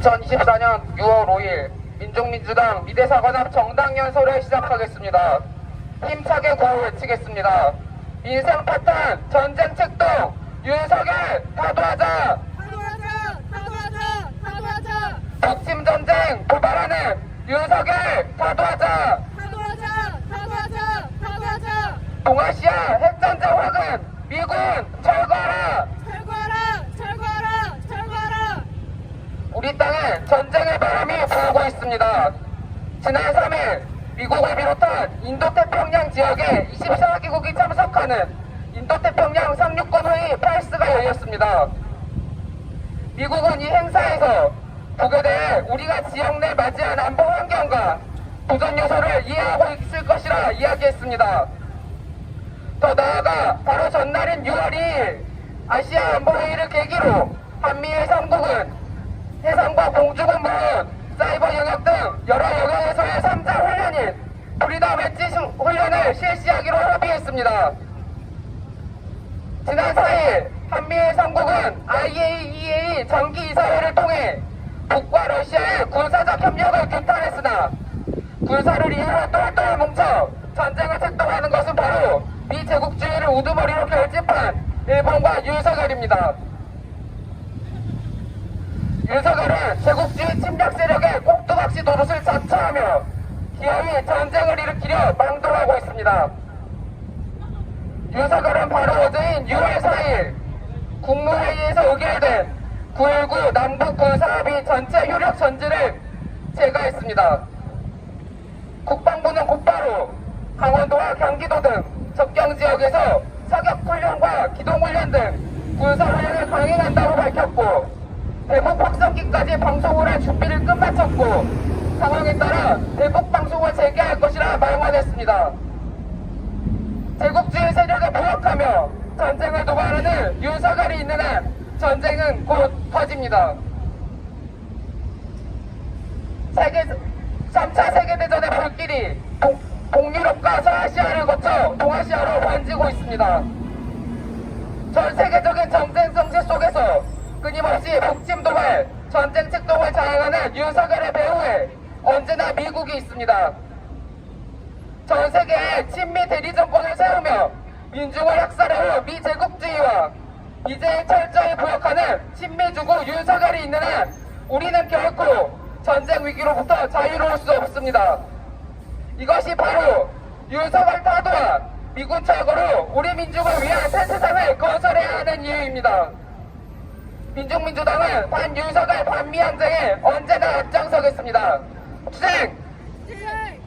2024년 6월 5일 민족민주당 미대사관앞 정당 연설을 시작하겠습니다. 힘차게 구호 외치겠습니다. 인생 파탄, 전쟁 책동, 윤석열 타도하자! 북침 전쟁 도발하는 윤석열 타도하자! 동아시아 핵전쟁 화근 미군 철거하라! 철거하라! 철거하라! 철거하라! 우리 땅에 전쟁의 바람이 불고 있습니다. 지난 3일 미국을 비롯한 인도태평양 지역에 24개국이 참석하는 인도태평양 상륙권 회의 프라이스가 열렸습니다. 미국은 이 행사에서 북에 대해 우리가 지역 내 맞이한 안보 환경과 도전 요소를 이해하고 있을 것이라 이야기했습니다. 더 나아가 바로 전날인 6월 2일 아시아 안보회의를 계기로 한미일 3국은 해상과 물론 사이버 영역 등 여러 영역에서의 3자 훈련인 프리덤 웨지 훈련을 실시하기로 합의했습니다. 지난 4일 한미일 3국은 IAEA 정기이사회를 통해 북과 러시아의 군사적 협력을 규탄했으나 군사를 이유로 똘똘 뭉쳐 전쟁을 책동하는 것은 바로 미제국주의를 우두머리로 결집한 일본과 윤석열입니다. 윤석열은 제국주의 침략 세력의 꼭두각시 노릇을 자처하며 기어이 전쟁을 일으키려 망도하고 있습니다. 윤석열은 바로 어제인 6월 4일 국무회의에서 의결된 9.19 남북 군사합의 전체 효력 전지를 제거했습니다. 국방부는 곧바로 강원도와 경기도 등 접경 지역에서 사격훈련과 기동훈련 등 군사훈련을 강행한다고 밝혔고 대북 확성기까지 방송을 준비를 끝마쳤고 상황에 따라 대북 방송을 재개할 것이라 말만했습니다. 제국주의 세력에 부역하며 전쟁을 도발하는 윤석열이 있는 한 전쟁은 곧 터집니다. 세계 3차 세계대전의 불길이 동, 동유럽과 서아시아를 거쳐 동아시아로 번지고 있습니다. 전 세계적인 전쟁 정세 속에서 끊임없이 북침 도발, 전쟁 책동을 자행하는 윤석열의 배후에 언제나 미국이 있습니다. 전 세계에 친미 대리 정권을 세우며 민중을 학살해온 미제국주의와 이제 철저히 부역하는 친미주구 윤석열이 있는 한 우리는 결코 전쟁 위기로부터 자유로울 수 없습니다. 이것이 바로 윤석열 타도와 미군 철거로 우리 민족을 위한 새 세상을 건설해야 하는 이유입니다. 민족민주당은 반윤석열 반미항쟁에 언제나 앞장서겠습니다. 투쟁! 투쟁!